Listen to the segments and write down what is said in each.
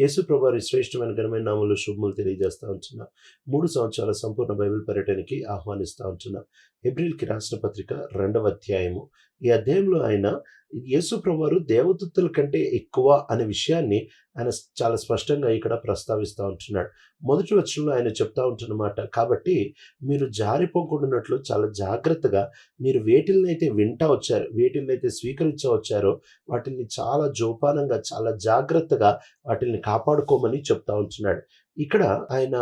యేసు ప్రభువారి శ్రేష్టమైన ఘనమైన నామంలో శుభములు తెలియజేస్తూ ఉంటున్నా. మూడు సంవత్సరాల సంపూర్ణ బైబిల్ పర్యటనకి ఆహ్వానిస్తా ఉంటున్నా. ఏప్రిల్కి రాసిన పత్రిక రెండవ అధ్యాయము ఈ అధ్యాయంలో ఆయన యేసు ప్రభువారు దేవదూతల కంటే ఎక్కువ అనే విషయాన్ని ఆయన చాలా స్పష్టంగా ఇక్కడ ప్రస్తావిస్తూ ఉంటున్నాడు. మొదటి వచనంలో ఆయన చెప్తా ఉంటున్నమాట కాబట్టి మీరు జారిపోకుండాన్నట్లు చాలా జాగ్రత్తగా మీరు వేటిల్నైతే వింటా వచ్చారు వేటిల్నైతే స్వీకరించ వచ్చారో వాటిని చాలా జోపానంగా చాలా జాగ్రత్తగా వాటిని కాపాడుకోమని చెప్తా ఉంటున్నాడు. ఇక్కడ ఆయన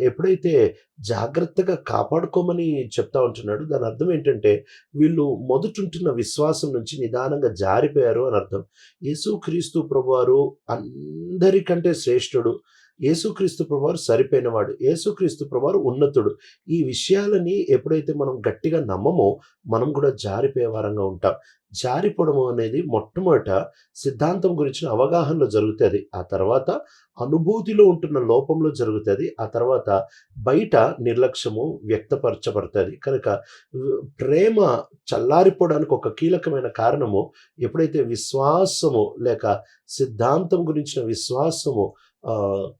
ఎప్పుడైతే జాగ్రత్తగా కాపాడుకోమని చెప్తా ఉంటున్నాడు దాని అర్థం ఏంటంటే వీళ్ళు మొదటుంటున్న విశ్వాసం నుంచి నిదానంగా జారిపోయారు అని అర్థం. యేసుక్రీస్తు ప్రభువారు అందరికంటే శ్రేష్ఠుడు. యేసుక్రీస్తు ప్రభువారు సరిపోయినవాడు. యేసుక్రీస్తు ప్రభువారు ఉన్నతుడు. ఈ విషయాలని ఎప్పుడైతే మనం గట్టిగా నమ్మమో మనం కూడా జారిపోయే వారంగా ఉంటాం. జారిపోవడం అనేది మొట్టమొదట సిద్ధాంతం గురించిన అవగాహనలో జరుగుతుంది. ఆ తర్వాత అనుభూతిలో ఉంటున్న లోపంలో జరుగుతుంది. ఆ తర్వాత బయట నిర్లక్ష్యము వ్యక్తపరచబడుతుంది. కనుక ప్రేమ చల్లారిపోవడానికి ఒక కీలకమైన కారణము ఎప్పుడైతే విశ్వాసము లేక సిద్ధాంతం గురించిన విశ్వాసము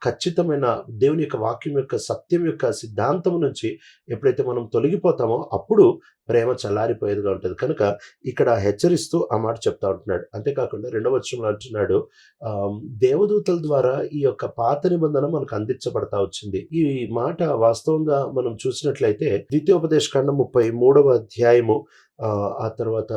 ఖచ్చితమైన దేవుని యొక్క వాక్యం యొక్క సత్యం యొక్క సిద్ధాంతం నుంచి ఎప్పుడైతే మనం తొలగిపోతామో అప్పుడు ప్రేమ చల్లారిపోయేదిగా ఉంటుంది. కనుక ఇక్కడ హెచ్చరిస్తూ ఆ మాట చెప్తా ఉంటున్నాడు. అంతేకాకుండా రెండవ వచనంలో అంటున్నాడు దేవదూతల ద్వారా ఈ యొక్క పాత నిబంధన మనకు అందించబడతా వచ్చింది. ఈ మాట వాస్తవంగా మనం చూసినట్లయితే ద్వితీయోపదేశ ఖండం ముప్పై మూడవ అధ్యాయము ఆ, ఆ తర్వాత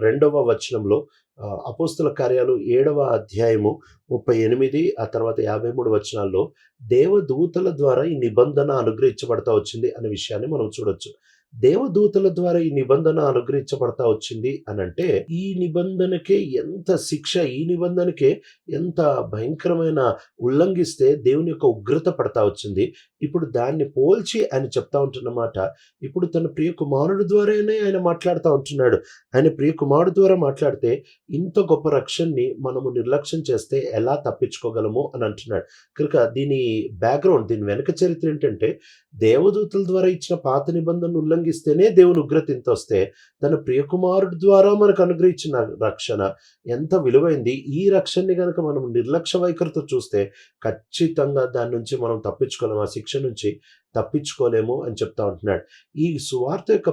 రెండవ వచనంలో ఆ, అపోస్తుల కార్యాలు ఏడవ అధ్యాయము ముప్పై ఎనిమిది ఆ తర్వాత యాభై మూడు వచనాల్లో దేవదూతల ద్వారా ఈ నిబంధన అనుగ్రహించబడతా వచ్చింది అనే విషయాన్ని మనం చూడొచ్చు. దేవదూతల ద్వారా ఈ నిబంధన అనుగ్రహించబడతా వచ్చింది అని అంటే ఈ నిబంధనకే ఎంత శిక్ష ఈ నిబంధనకే ఎంత భయంకరమైన ఉల్లంఘిస్తే దేవుని యొక్క ఉగ్రత పడతా వచ్చింది. ఇప్పుడు దాన్ని పోల్చి ఆయన చెప్తా ఉంటున్నమాట ఇప్పుడు తన ప్రియ కుమారుడు ద్వారానే ఆయన మాట్లాడుతూ ఉంటున్నాడు. ఆయన ప్రియ కుమారుడు ద్వారా మాట్లాడితే ఇంత గొప్ప రక్షణని మనము నిర్లక్ష్యం చేస్తే ఎలా తప్పించుకోగలము అని అంటున్నాడు. కనుక దీని బ్యాక్గ్రౌండ్ దీని వెనక చరిత్ర ఏంటంటే దేవదూతల ద్వారా ఇచ్చిన పాత నిబంధనను ఉల్లంఘిస్తేనే దేవుని ఉగ్రత ఇంత వస్తే తన ప్రియకుమారుడు ద్వారా మనకు అనుగ్రహించిన రక్షణ ఎంత విలువైంది. ఈ రక్షణని కనుక మనం నిర్లక్ష్య వైఖరితో చూస్తే ఖచ్చితంగా దాని నుంచి మనం తప్పించుకోలేము. ఆ శిక్ష నుంచి తప్పించుకోలేము అని చెప్తా ఉంటున్నాడు. ఈ సువార్త యొక్క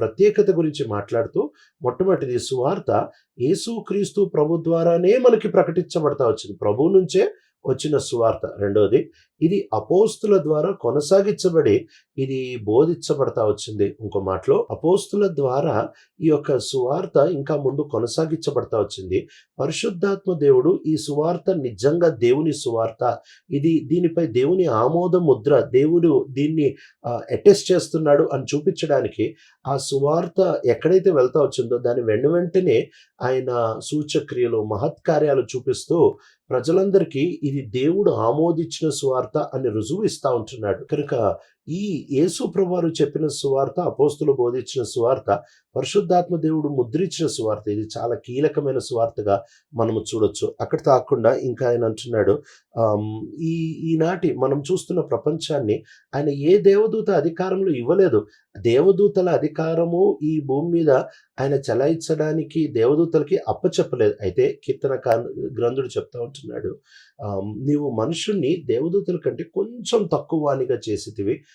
ప్రత్యేకత గురించి మాట్లాడుతూ మొట్టమొదటిది సువార్త యేసుక్రీస్తు ప్రభు ద్వారానే మనకి ప్రకటించబడతా వచ్చింది. ప్రభు నుంచే వచ్చిన సువార్త. రెండవది ఇది అపోస్తుల ద్వారా కొనసాగించబడి ఇది బోధించబడతా వచ్చింది. ఇంకో మాటలో అపోస్తుల ద్వారా ఈ యొక్క సువార్త ఇంకా ముందు కొనసాగించబడతా వచ్చింది. పరిశుద్ధాత్మ దేవుడు ఈ సువార్త నిజంగా దేవుని సువార్త. ఇది దీనిపై దేవుని ఆమోద ముద్ర దేవుడు దీన్ని అటెస్ట్ చేస్తున్నాడు అని చూపించడానికి ఆ సువార్త ఎక్కడైతే వెళ్తా వచ్చిందో దాని వెను వెంటనే ఆయన సూచక్రియలు మహత్కార్యాలు చూపిస్తూ ప్రజలందరికీ ఇది దేవుడు ఆమోదించిన సువార్త అని రుజువు ఇస్తా ఉంటున్నాడు. కనుక ఈ యేసు ప్రభువారు చెప్పిన సువార్త అపోస్తులు బోధించిన సువార్త పరిశుద్ధాత్మ దేవుడు ముద్రించిన సువార్త ఇది చాలా కీలకమైన సువార్తగా మనము చూడొచ్చు. అక్కడ తాకుండా ఇంకా ఆయన అంటున్నాడు ఈ ఈనాటి మనం చూస్తున్న ప్రపంచాన్ని ఆయన ఏ దేవదూత అధికారంలో ఇవ్వలేదు. దేవదూతల అధికారము ఈ భూమి మీద ఆయన చలాయించడానికి దేవదూతలకి అప్పచెప్పలేదు. అయితే కీర్తన గ్రంథుడు చెప్తా ఉంటున్నాడు నీవు మనుషుణ్ణి దేవదూతల కంటే కొంచెం తక్కువ వానిగా చేసేటివి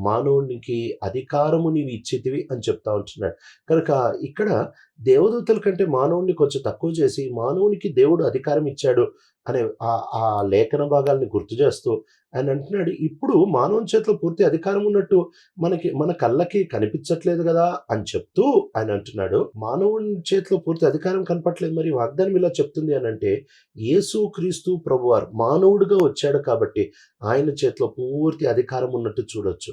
మానవునికి అధికారము నీవు ఇచ్చేదివి అని చెప్తా ఉంటున్నాడు. కనుక ఇక్కడ దేవదూతల కంటే మానవుడిని కొంచెం తక్కువ చేసి మానవునికి దేవుడు అధికారం ఇచ్చాడు అనే ఆ ఆ లేఖన భాగాల్ని గుర్తు చేస్తూ ఆయన అంటున్నాడు ఇప్పుడు మానవుని చేతిలో పూర్తి అధికారం ఉన్నట్టు మనకి మన కళ్ళకి కనిపించట్లేదు కదా అని చెప్తూ ఆయన అంటున్నాడు. మానవుని చేతిలో పూర్తి అధికారం కనపట్లేదు మరి వాగ్దానం ఇలా చెప్తుంది అని అంటే యేసు క్రీస్తు ప్రభువారు మానవుడిగా వచ్చాడు కాబట్టి ఆయన చేతిలో పూర్తి అధికారం ఉన్నట్టు చూడొచ్చు.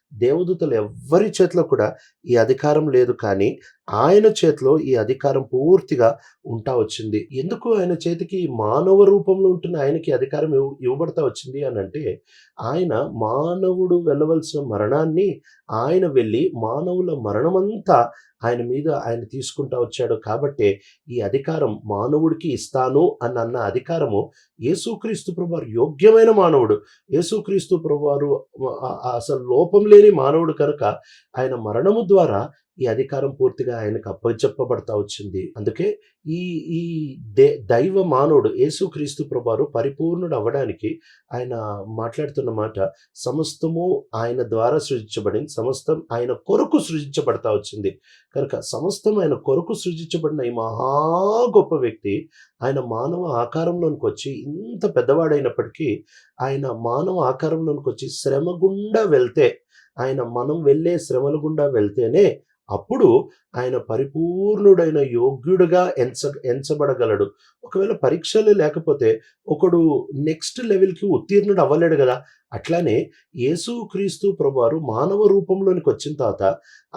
దేవదూతలు ఎవ్వరి చేతిలో కూడా ఈ అధికారం లేదు కానీ ఆయన చేతిలో ఈ అధికారం పూర్తిగా ఉంటా వచ్చింది. ఎందుకు ఆయన చేతికి మానవ రూపంలో ఉంటున్న ఆయనకి అధికారం ఇవ్వ- ఇవ్వబడతా వచ్చింది అని అంటే ఆయన మానవుడు వెళ్ళవలసిన మరణాన్ని ఆయన వెళ్ళి మానవుల మరణమంతా ఆయన మీద ఆయన తీసుకుంటా వచ్చాడు కాబట్టి ఈ అధికారం మానవుడికి ఇస్తాను అని అన్న అధికారము యేసుక్రీస్తు ప్రభువారు యోగ్యమైన మానవుడు. యేసుక్రీస్తు ప్రభువారు అసలు లోపం లేని మానవుడు కనుక ఆయన మరణము ద్వారా ఈ అధికారం పూర్తిగా ఆయనకు అప్పచెప్పబడతా వచ్చింది. అందుకే ఈ ఈ దే దైవ మానవుడు యేసుక్రీస్తు ప్రభారు పరిపూర్ణుడు అవ్వడానికి ఆయన మాట్లాడుతున్న మాట సమస్తము ఆయన ద్వారా సృజించబడింది సమస్తం ఆయన కొరకు సృజించబడతా వచ్చింది. కనుక సమస్తం ఆయన కొరకు సృజించబడిన ఈ మహా గొప్ప వ్యక్తి ఆయన మానవ ఆకారంలోనికి వచ్చి ఇంత పెద్దవాడైనప్పటికీ ఆయన మానవ ఆకారంలోనికి వచ్చి శ్రమ గుండా వెళ్తే ఆయన మనం వెళ్ళే శ్రమల గుండా వెళ్తేనే అప్పుడు ఆయన పరిపూర్ణుడైన యోగ్యుడుగా ఎంచ ఎంచబడగలడు. ఒకవేళ పరీక్షలు లేకపోతే ఒకడు నెక్స్ట్ లెవెల్కి ఉత్తీర్ణుడు అవ్వలేడు కదా. అట్లానే యేసు క్రీస్తు ప్రభువారు మానవ రూపంలోనికి వచ్చిన తర్వాత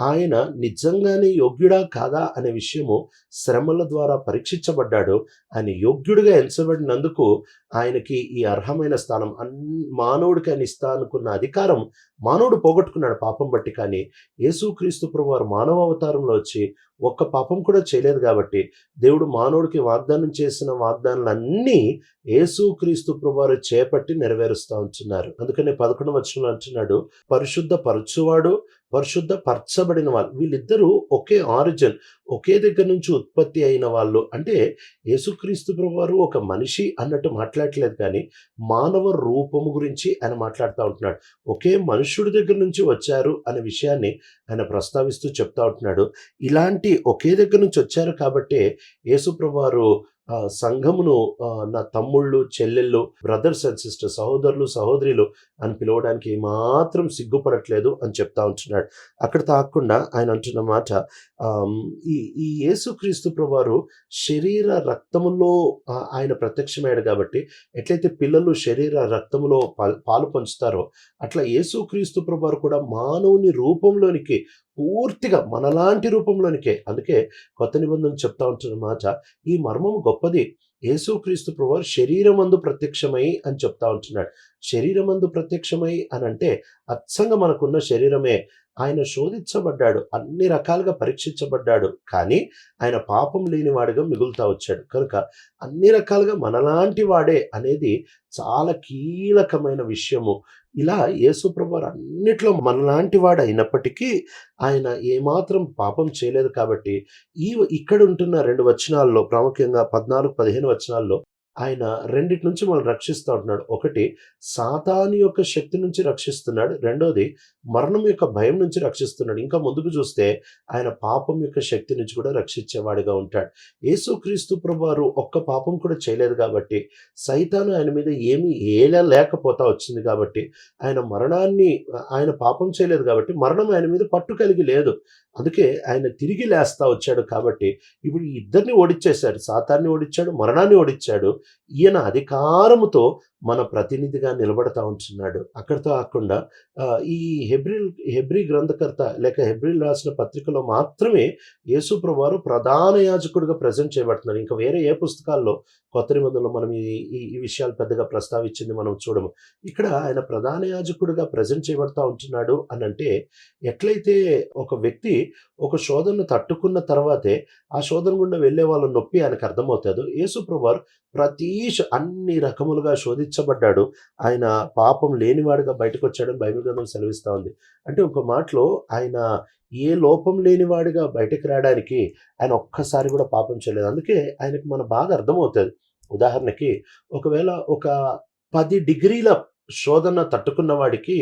ఆయన నిజంగానే యోగ్యుడా కాదా అనే విషయము శ్రమల ద్వారా పరీక్షించబడ్డాడు ఆయన యోగ్యుడిగా ఎంచబడినందుకు ఆయనకి ఈ అర్హమైన స్థానం అన్ మానవుడికి అని ఇస్తా అనుకున్న అధికారం మానవుడు పోగొట్టుకున్నాడు పాపం బట్టి. కానీ యేసుక్రీస్తు ప్రభువారు మానవ అవతారంలో వచ్చి ఒక్క పాపం కూడా చేయలేదు కాబట్టి దేవుడు మానవుడికి వాగ్దానం చేసిన వాగ్దానాలన్నీ యేసుక్రీస్తు ప్రభువారు చేపట్టి నెరవేరుస్తూ ఉంటున్నారు అందుకనే పదకొండు వచ్చిన అంటున్నాడు పరిశుద్ధ పరచువాడు పరిశుద్ధ పరచబడిన వాళ్ళు వీళ్ళిద్దరూ ఒకే ఆరిజిన్ ఒకే దగ్గర నుంచి ఉత్పత్తి అయిన వాళ్ళు. అంటే యేసుక్రీస్తు ప్రభువారు ఒక మనిషి అన్నట్టు మాట్లాడట్లేదు కానీ మానవ రూపము గురించి ఆయన మాట్లాడుతూ ఉంటున్నాడు. ఒకే మనుషుడి దగ్గర నుంచి వచ్చారు అనే విషయాన్ని ఆయన ప్రస్తావిస్తూ చెప్తా ఉంటున్నాడు. ఇలాంటి ఒకే దగ్గర నుంచి వచ్చారు కాబట్టే యేసు ప్రభువారు సంఘమును నా తమ్ముళ్ళు చెల్లెళ్ళు బ్రదర్స్ అండ్ సిస్టర్ సహోదరులు సహోదరులు అని పిలవడానికి మాత్రం సిగ్గుపడట్లేదు అని చెప్తా ఉంటున్నాడు. అక్కడ తాకుండా ఆయన అంటున్న మాట ఈ ఈ యేసుక్రీస్తు ప్రభువారు శరీర రక్తములో ఆయన ప్రత్యక్షమయ్యాడు కాబట్టి ఎట్లయితే పిల్లలు శరీర రక్తములో పాలు పంచుతారో అట్లా యేసుక్రీస్తు ప్రభువారు కూడా మానవుని రూపంలోనికి పూర్తిగా మనలాంటి రూపంలోనికే. అందుకే కొత్త నిబంధన చెప్తా ఉంటున్న మాట ఈ మర్మం గొప్పది. యేసుక్రీస్తు ప్రభువారు శరీరమందు ప్రత్యక్షమై అని చెప్తా ఉంటున్నాడు. శరీరమందు ప్రత్యక్షమై అని అంటే అచ్చంగా మనకున్న శరీరమే. ఆయన శోధించబడ్డాడు. అన్ని రకాలుగా పరీక్షించబడ్డాడు. కానీ ఆయన పాపం లేనివాడిగా మిగులుతా వచ్చాడు. కనుక అన్ని రకాలుగా మనలాంటి వాడే అనేది చాలా కీలకమైన విషయము. ఇలా యేసుప్రభువారు అన్నిట్లో మనలాంటి వాడు అయినప్పటికీ ఆయన ఏమాత్రం పాపం చేయలేదు కాబట్టి ఈ ఇక్కడ ఉంటున్న రెండు వచనాల్లో ప్రాముఖ్యంగా పద్నాలుగు పదిహేను వచనాల్లో ఆయన రెండిటి నుంచి మనం రక్షిస్తూ ఉంటున్నాడు. ఒకటి సాతాను యొక్క శక్తి నుంచి రక్షిస్తున్నాడు. రెండోది మరణం యొక్క భయం నుంచి రక్షిస్తున్నాడు. ఇంకా ముందుకు చూస్తే ఆయన పాపం యొక్క శక్తి నుంచి కూడా రక్షించేవాడిగా ఉంటాడు. యేసుక్రీస్తు ప్రభువారు ఒక్క పాపం కూడా చేయలేదు కాబట్టి సైతాను ఆయన మీద ఏమీ ఏలలేకపోతా వచ్చింది కాబట్టి ఆయన మరణాన్ని ఆయన పాపం చేయలేదు కాబట్టి మరణం ఆయన మీద పట్టు కలిగి లేదు. అందుకే ఆయన తిరిగి లేస్తా వచ్చాడు కాబట్టి ఇప్పుడు ఈ ఇద్దరిని ఓడిచ్చేశాడు. సాతాన్ని ఓడిచ్చాడు మరణాన్ని ఓడిచ్చాడు. ఈయన అధికారముతో మన ప్రతినిధిగా నిలబడతా ఉంటున్నాడు. అక్కడితో కాకుండా ఈ హెబ్రిల్ హెబ్రి గ్రంథకర్త లేక హెబ్రిల్ రాసిన పత్రికలో మాత్రమే యేసు వారు ప్రధాన యాజకుడిగా ప్రజెంట్ చేయబడుతున్నారు. ఇంకా వేరే ఏ పుస్తకాల్లో కొత్త నిబంధనలో మనం ఈ ఈ- విషయాలు పెద్దగా ప్రస్తావించింది మనం చూడము. ఇక్కడ ఆయన ప్రధాన యాజకుడిగా ప్రజెంట్ చేయబడతా ఉంటున్నాడు అని అంటే ఎట్లయితే ఒక వ్యక్తి ఒక శోధనను తట్టుకున్న తర్వాతే ఆ శోధన గుండా వెళ్ళే వాళ్ళ నొప్పి ఆయనకు అర్థమవుతుందో. యేసు ప్రభువారు ప్రతి అన్ని రకములుగా శిక్షించబడ్డాడు. ఆయన పాపం లేనివాడుగా బయటకు వచ్చాడని బైబిల్ గ్రంథం సెలవిస్తూ ఉంది. అంటే ఒక మాటలో ఆయన ఏ లోపం లేనివాడిగా బయటకు రావడానికి ఆయన ఒక్కసారి కూడా పాపం చేయలేదు. అందుకే ఆయనకు మన బాగా అర్థమవుతుంది. ఉదాహరణకి ఒకవేళ ఒక పది డిగ్రీల శోధన తట్టుకున్న వాడికి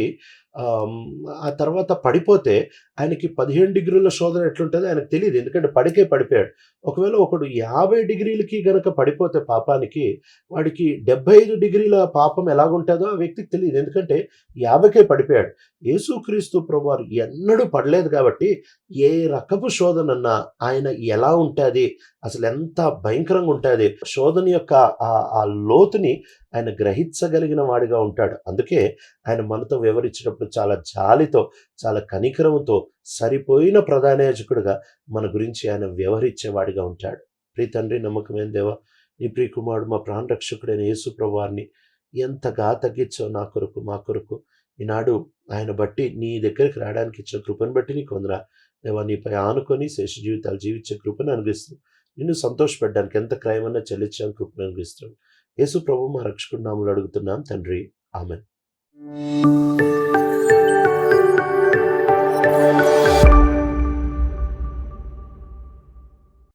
ఆ తర్వాత పడిపోతే ఆయనకి పదిహేను డిగ్రీల శోధన ఎట్లుంటుందో ఆయనకు తెలియదు ఎందుకంటే పడికే పడిపోయాడు. ఒకవేళ ఒకడు యాభై డిగ్రీలకి గనక పడిపోతే పాపానికి వాడికి డెబ్బై ఐదు డిగ్రీల పాపం ఎలాగుంటుందో ఆ వ్యక్తికి తెలియదు ఎందుకంటే యాభైకే పడిపోయాడు. యేసుక్రీస్తు ప్రభువారు ఎన్నడూ పడలేదు కాబట్టి ఏ రకపు శోధనన్నా ఆయన ఎలా ఉంటుంది అసలు ఎంత భయంకరంగా ఉంటుంది శోధన యొక్క ఆ ఆ లోతుని ఆయన గ్రహించగలిగిన వాడిగా ఉంటాడు. అందుకే ఆయన మనతో వివరించినప్పుడు చాలా జాలితో చాలా కనికరంతో సరిపోయిన ప్రధాన యాజకుడుగా మన గురించి ఆయన వ్యవహరించేవాడిగా ఉంటాడు. ప్రీ తండ్రి నమ్మకమైన దేవా? నీ ప్రియకుమారుడు మా ప్రాణ రక్షకుడైన యేసు ప్రభువారిని ఎంతగా తగ్గించావు నా కొరకు మా కొరకు. ఈనాడు ఆయన బట్టి నీ దగ్గరికి రావడానికి ఇచ్చిన కృపను బట్టి నీకు వందరా దేవా నీపై ఆనుకొని శేష జీవితాలు జీవించే కృపను అనిపిస్తుంది నిన్ను సంతోషపెట్టడానికి ఎంత క్రయమన్నా చెల్లించడానికి కృపను అనుగ్రహిస్తాం యేసు ప్రభు మా రక్షకుడు నామలు అడుగుతున్నాం తండ్రి. ఆమె Thank you.